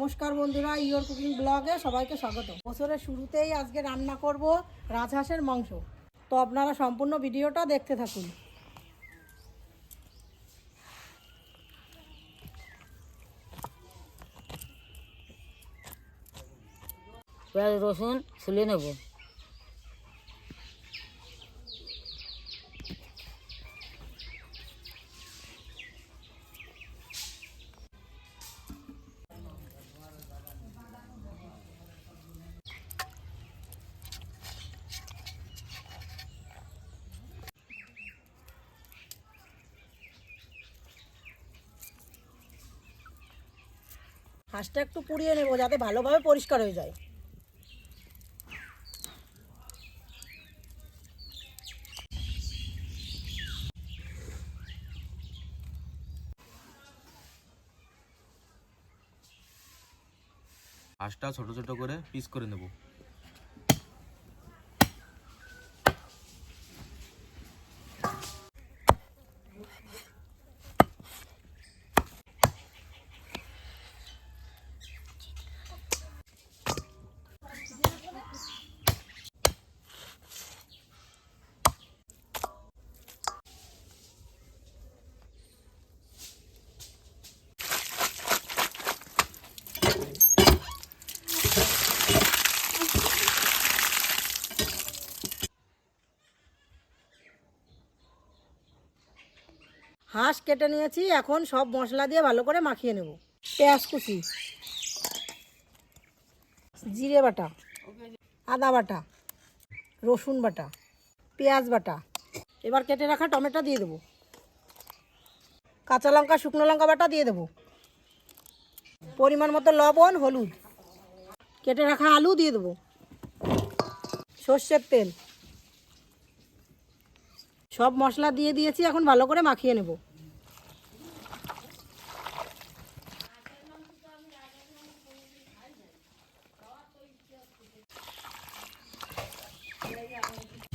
নমস্কার বন্ধুরা your cooking ব্লগে সবাইকে স্বাগত। বছরের শুরুতেই আজকে রান্না করব রাজহাঁসের মাংস। তো আপনারা সম্পূর্ণ ভিডিওটা দেখতে থাকুন। রসুন ছুলে নেব। হাঁসটা একটু পুড়িয়ে নেব, যাতে ভালোভাবে পরিষ্কার হয়ে যায়। ঘাসটা ছোট ছোট করে পিস করে নেব। হাঁস কেটে নিয়েছি, এখন সব মশলা দিয়ে ভালো করে মাখিয়ে নেব। পেঁয়াজ কুচি, জিরে বাটা, আদা বাটা, রসুন বাটা, পেঁয়াজ বাটা। এবার কেটে রাখা টমেটো দিয়ে দেবো। কাঁচা লঙ্কা, শুকনো লঙ্কা বাটা দিয়ে দেবো। পরিমাণ মতো লবণ, হলুদ। কেটে রাখা আলু দিয়ে দেবো। সর্ষের তেল। সব মশলা দিয়ে দিয়েছি, এখন ভালো করে মাখিয়ে নেব।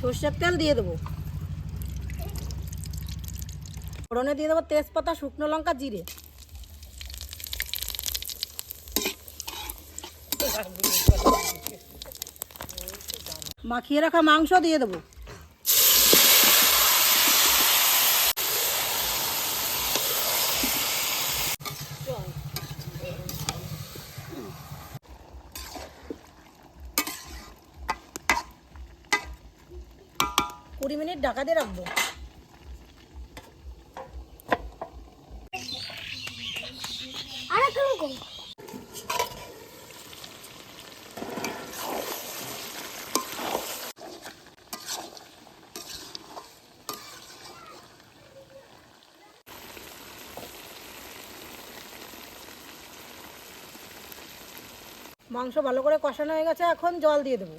সর্ষের তেল দিয়ে দেবো। ফোড়নে দিয়ে দেবো তেজপাতা, শুকনো লঙ্কা, জিরে। মাখিয়ে রাখা মাংস দিয়ে দেবো। কুড়ি মিনিট ঢাকা দিয়ে রাখব মাংস ভালো করে কষানো হয়ে গেছে এখন জল দিয়ে দেবো।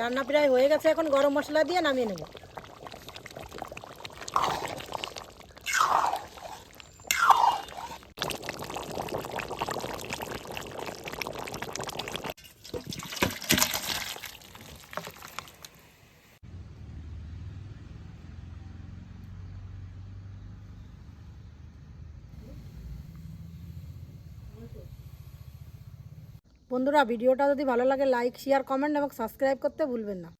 রান্না প্রায় হয়ে গেছে এখন গরম মশলা দিয়ে নামিয়ে নেব। বন্ধুরা ভিডিওটা যদি ভালো লাগে লাইক শেয়ার কমেন্ট এবং সাবস্ক্রাইব করতে ভুলবেন না।